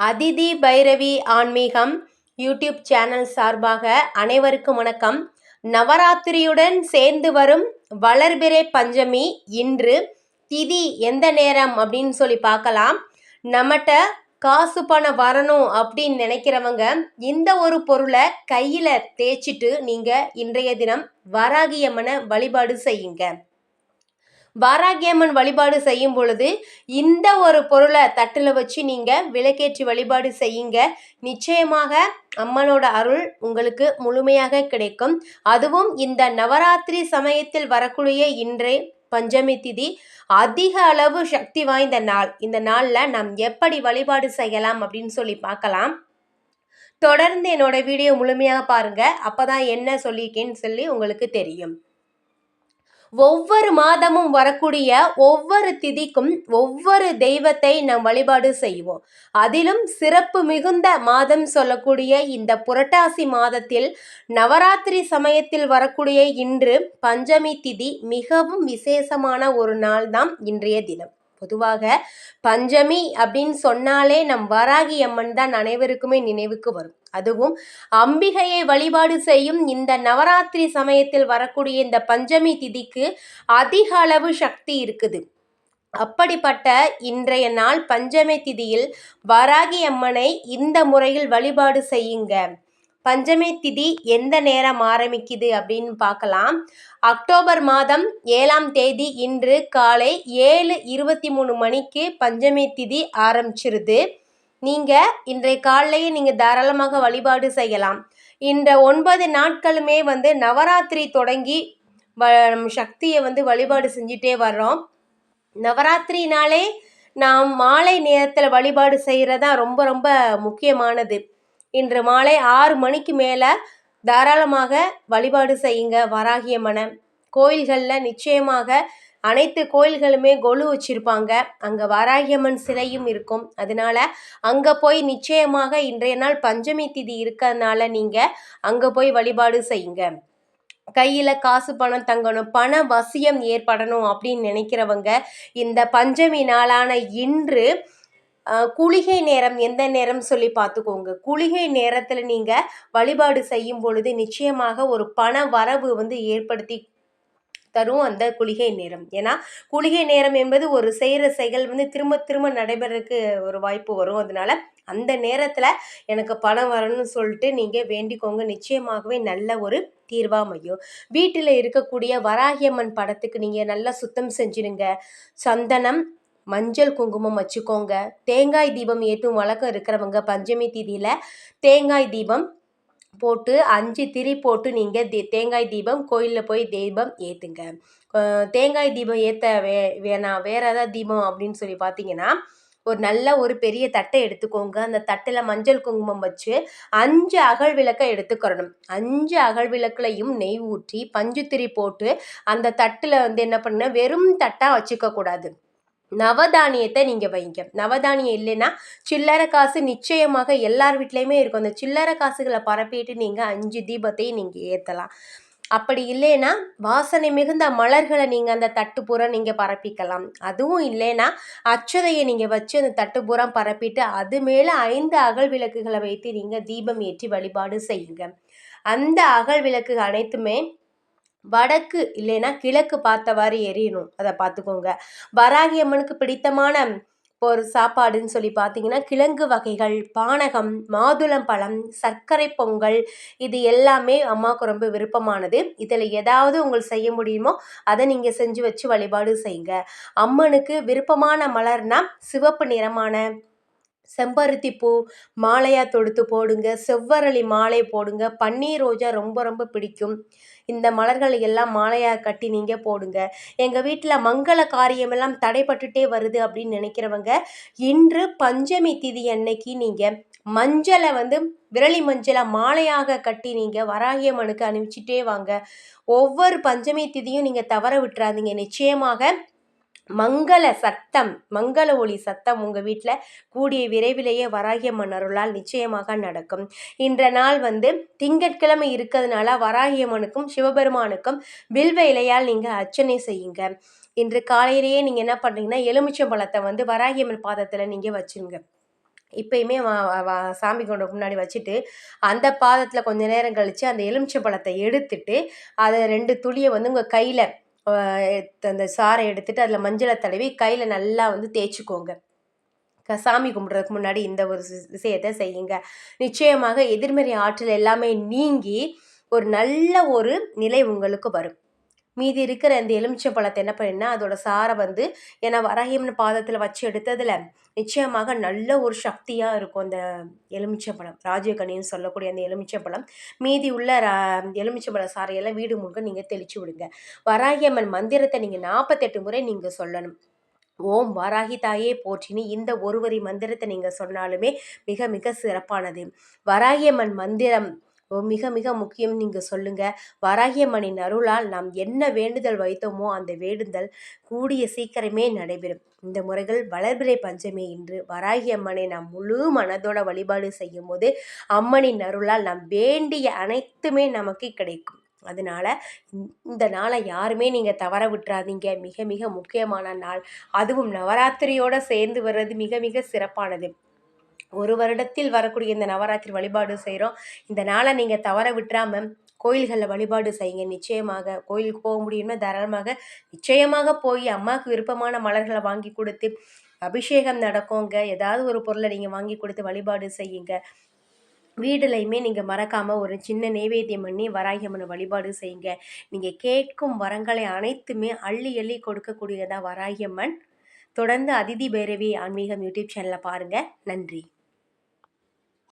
அதிதி பைரவி ஆன்மீகம் YouTube channel சார்பாக அனைவருக்கும் வணக்கம். நவராத்திரியுடன் சேர்ந்து வரும் வளர்பிறை பஞ்சமி இன்று திதி எந்த நேரம் அப்படின்னு சொல்லி பார்க்கலாம். நம்மகிட்ட காசு பணம் வரணும் அப்படின்னு நினைக்கிறவங்க இந்த ஒரு பொருளை கையில் தேய்ச்சிட்டு நீங்கள் இன்றைய தினம் வராகியம்மனை வழிபாடு செய்யுங்க. வாராகியம்மன் வழிபாடு செய்யும் பொழுது இந்த ஒரு பொருளை தட்டில் வச்சு நீங்கள் விளக்கேற்றி வழிபாடு செய்யுங்க. நிச்சயமாக அம்மனோட அருள் உங்களுக்கு முழுமையாக கிடைக்கும். அதுவும் இந்த நவராத்திரி சமயத்தில் வரக்கூடிய இன்றே பஞ்சமி திதி அதிக அளவு சக்தி வாய்ந்த நாள். இந்த நாளில் நாம் எப்படி வழிபாடு செய்யலாம் அப்படின்னு சொல்லி பார்க்கலாம். தொடர்ந்து என்னோட வீடியோ முழுமையாக பாருங்கள் அப்போ தான் என்ன சொல்லியிருக்கேன்னு சொல்லி உங்களுக்கு தெரியும். ஒவ்வொரு மாதமும் வரக்கூடிய ஒவ்வொரு திதிக்கும் ஒவ்வொரு தெய்வத்தை நாம் வழிபாடு செய்வோம். அதிலும் சிறப்பு மிகுந்த மாதம் சொல்லக்கூடிய இந்த புரட்டாசி மாதத்தில் நவராத்திரி சமயத்தில் வரக்கூடிய இன்று பஞ்சமி திதி மிகவும் விசேஷமான ஒரு நாள் தான் இன்றைய தினம். பொதுவாக பஞ்சமி அப்படின்னு சொன்னாலே நம் வராகி அம்மன் தான் அனைவருக்குமே நினைவுக்கு வரும். அதுவும் அம்பிகையை வழிபாடு செய்யும் இந்த நவராத்திரி சமயத்தில் வரக்கூடிய இந்த பஞ்சமி திதிக்கு அதிக அளவு சக்தி இருக்குது. அப்படிப்பட்ட இன்றைய நாள் பஞ்சமி திதியில் வராகி அம்மனை இந்த முறையில் வழிபாடு செய்யுங்க. பஞ்சமி திதி எந்த நேரம் ஆரம்பிக்குது அப்படின்னு பார்க்கலாம். அக்டோபர் மாதம் ஏழாம் தேதி இன்று காலை ஏழு இருபத்தி மூணு மணிக்கு பஞ்சமி திதி ஆரம்பிச்சிருது. நீங்கள் இன்றைய காலையே நீங்கள் தாராளமாக வழிபாடு செய்யலாம். இந்த ஒன்பது நாட்களுமே வந்து நவராத்திரி தொடங்கி வ சக்தியை வந்து வழிபாடு செஞ்சிட்டே வர்றோம். நவராத்திரினாலே நாம் மாலை நேரத்தில் வழிபாடு செய்கிறது ரொம்ப ரொம்ப முக்கியமானது. இன்று மாலை ஆறு மணிக்கு மேலே தாராளமாக வழிபாடு செய்யுங்க வராகியம்மனை கோயில்களில் நிச்சயமாக அனைத்து கோயில்களுமே கொலு வச்சுருப்பாங்க. அங்கே வாராகியம்மன் சிலையும் இருக்கும். அதனால் அங்கே போய் நிச்சயமாக இன்றைய நாள் பஞ்சமி திதி இருக்கிறதுனால நீங்கள் அங்கே போய் வழிபாடு செய்யுங்க. கையில் காசு பணம் தங்கணும் பண வசியம் ஏற்படணும் அப்படின்னு நினைக்கிறவங்க இந்த பஞ்சமி நாளான இன்று குளிகை நேரம் எந்த நேரம் சொல்லி பார்த்துக்கோங்க. குளிகை நேரத்தில் நீங்கள் வழிபாடு செய்யும் பொழுது நிச்சயமாக ஒரு பண வரவு வந்து ஏற்படுத்தி தரும் அந்த குளிகை நேரம். ஏன்னா குளிகை நேரம் என்பது ஒரு செய்கிற செயல் வந்து திரும்ப திரும்ப நடைபெறதுக்கு ஒரு வாய்ப்பு வரும். அதனால அந்த நேரத்தில் எனக்கு பணம் வரணும்னு சொல்லிட்டு நீங்கள் வேண்டிக்கோங்க. நிச்சயமாகவே நல்ல ஒரு தீர்வாக அமையும். வீட்டில் இருக்கக்கூடிய வராகியம்மன் படத்துக்கு நீங்கள் நல்லா சுத்தம் செஞ்சிருங்க. சந்தனம் மஞ்சள் குங்குமம் வச்சுக்கோங்க. தேங்காய் தீபம் ஏற்றும் வழக்கம் இருக்கிறவங்க பஞ்சமி தீதியில் தேங்காய் தீபம் போட்டு அஞ்சு திரி போட்டு நீங்கள் தே தேங்காய் தீபம் கோயிலில் போய் தீபம் ஏற்றுங்க தேங்காய் தீபம் ஏற்ற வே வேணாம் வேறு ஏதாவது தீபம் அப்படின்னு சொல்லி பார்த்தீங்கன்னா ஒரு நல்ல ஒரு பெரிய தட்டை எடுத்துக்கோங்க. அந்த தட்டில் மஞ்சள் குங்குமம் வச்சு அஞ்சு அகல் விளக்கை எடுத்துக்கிறணும். அஞ்சு அகல் விளக்குலையும் நெய் ஊற்றி பஞ்சுத்திரி போட்டு அந்த தட்டில் வந்து என்ன பண்ணுன்னா வெறும் தட்டாக வச்சுக்கக்கூடாது. நவதானியத்தை நீங்கள் வைங்க. நவதானியம் இல்லைன்னா சில்லறை காசு நிச்சயமாக எல்லார் வீட்லேயுமே இருக்கும். அந்த சில்லறை காசுகளை பரப்பிட்டு நீங்கள் அஞ்சு தீபத்தையும் நீங்கள் ஏற்றலாம் அப்படி இல்லைன்னா வாசனை மிகுந்த மலர்களை நீங்கள் அந்த தட்டுப்புறம் நீங்கள் பரப்பிக்கலாம். அதுவும் இல்லைன்னா அச்சதையை நீங்கள் வச்சு அந்த தட்டுப்புறம் பரப்பிட்டு அது மேலே ஐந்து அகல் விளக்குகளை வைத்து நீங்கள் தீபம் ஏற்றி வழிபாடு செய்யுங்க. அந்த அகல் விளக்கு அனைத்துமே வடக்கு இல்லைன்னா கிழக்கு பார்த்தவாறு எரியணும். அதை பார்த்துக்கோங்க. வராகி அம்மனுக்கு பிடித்தமான ஒரு சாப்பாடுன்னு சொல்லி பார்த்தீங்கன்னா கிழங்கு வகைகள் பானகம் மாதுளம்பழம் சர்க்கரை பொங்கல் இது எல்லாமே அம்மாவுக்கு ரொம்ப விருப்பமானது. இதில் ஏதாவது உங்களுக்கு செய்ய முடியுமோ அதை நீங்கள் செஞ்சு வச்சு வழிபாடு செய்யுங்க. அம்மனுக்கு விருப்பமான மலர்னா சிவப்பு நிறமான செம்பருத்தி பூ மாலையாக தொடுத்து போடுங்க செவ்வரளி மாலை போடுங்க. பன்னீர் ரோஜா ரொம்ப ரொம்ப பிடிக்கும். இந்த மலர்களை எல்லாம் மாலையாக கட்டி நீங்கள் போடுங்க. எங்கள் வீட்டில் மங்கள காரியமெல்லாம் தடைப்பட்டுட்டே வருது அப்படின்னு நினைக்கிறவங்க இன்று பஞ்சமி திதி அன்னைக்கு நீங்கள் மஞ்சளை வந்து விரலி மஞ்சளை மாலையாக கட்டி நீங்கள் வராகியம்மனுக்கு அனுப்பிச்சிட்டே வாங்க. ஒவ்வொரு பஞ்சமி திதியும் நீங்கள் தவற விட்டுறாதீங்க. நிச்சயமாக மங்கள சத்தம் மங்கள ஒளி சத்தம் உங்கள் வீட்டில் கூடிய விரைவிலேயே வராகியம்மன் அருளால் நிச்சயமாக நடக்கும். இன்ற நாள் வந்து திங்கட்கிழமை இருக்கிறதுனால வராகியம்மனுக்கும் சிவபெருமானுக்கும் வில்வ இலையால் நீங்கள் அர்ச்சனை செய்யுங்க. இன்று காலையிலேயே நீங்கள் என்ன பண்ணுறீங்கன்னா எலுமிச்சம்பழத்தை வந்து வராகியம்மன் பாதத்தில் நீங்கள் வச்சுருங்க. இப்பயுமே சாமி கொண்ட முன்னாடி வச்சுட்டு அந்த பாதத்தில் கொஞ்ச நேரம் கழித்து அந்த எலுமிச்சை பழத்தை எடுத்துட்டு அதை ரெண்டு துளியை வந்து உங்கள் கையில் அந்த சாறை எடுத்துட்டு அதில் மஞ்சளை தடவி கையில் நல்லா வந்து தேய்ச்சிக்கோங்க. சாமி கும்பிட்றதுக்கு முன்னாடி இந்த ஒரு விஷயத்தை செய்யுங்க. நிச்சயமாக எதிர்மறை ஆற்றல் எல்லாமே நீங்கி ஒரு நல்ல ஒரு நிலை உங்களுக்கு வரும். மீதி இருக்கிற இந்த எலுமிச்சை பழத்தை என்ன பண்ணினா அதோட சாரை வந்து ஏன்னா வராகியம்னு பாதத்தில் வச்சு எடுத்ததில் நிச்சயமாக நல்ல ஒரு சக்தியாக இருக்கும் அந்த எலுமிச்சை பழம். ராஜகனின்னு சொல்லக்கூடிய அந்த எலுமிச்சை பழம். மீதி உள்ள எலுமிச்சை பழ சாரையெல்லாம் வீடு முழுக்க நீங்கள் தெளித்து விடுங்க. வராகியம்மன் மந்திரத்தை நீங்கள் நாற்பத்தெட்டு முறை நீங்கள் சொல்லணும். ஓம் வராகி தாயே போற்றினி. இந்த ஒருவரி மந்திரத்தை நீங்கள் சொன்னாலுமே மிக மிக சிறப்பானது. வராகியம்மன் மந்திரம் மிக மிக முக்கியம் நீங்கள் சொல்லுங்கள் வராகியம்மனின் அருளால் நாம் என்ன வேண்டுதல் வைத்தோமோ அந்த வேண்டுதல் கூடிய சீக்கிரமே நடைபெறும். இந்த முறைகள் வளர்பிறை பஞ்சமி இன்று வராகி அம்மனை நாம் முழு மனதோட வழிபாடு செய்யும் போது அம்மனின் அருளால் நாம் வேண்டிய அனைத்துமே நமக்கு கிடைக்கும். அதனால் இந்த நாளை யாருமே நீங்கள் தவற விட்டுறாதீங்க. மிக மிக முக்கியமான நாள். அதுவும் நவராத்திரியோடு சேர்ந்து வர்றது மிக மிக சிறப்பானது. ஒரு வருடத்தில் வரக்கூடிய இந்த நவராத்திரி வழிபாடு செய்கிறோம் இந்த நாளை நீங்கள் தவற விட்டுறாமல் கோயில்களில் வழிபாடு செய்யுங்க. நிச்சயமாக கோயிலுக்கு போக முடியும்னா தாராளமாக நிச்சயமாக போய் அம்மாவுக்கு விருப்பமான மலர்களை வாங்கி கொடுத்து அபிஷேகம் நடக்குங்க. ஏதாவது ஒரு பொருளை நீங்கள் வாங்கி கொடுத்து வழிபாடு செய்யுங்க. வீடுலையுமே நீங்கள் மறக்காமல் ஒரு சின்ன நெய்வேத்தியம் பண்ணி வராகியம்மனை வழிபாடு செய்யுங்க. நீங்கள் கேட்கும் வரங்களை அனைத்துமே அள்ளி அள்ளி கொடுக்கக்கூடியதாக வராகியம்மன் தொடர்ந்து அதிதி பைரவி ஆன்மீகம் யூடியூப் சேனலை பாருங்கள் நன்றி.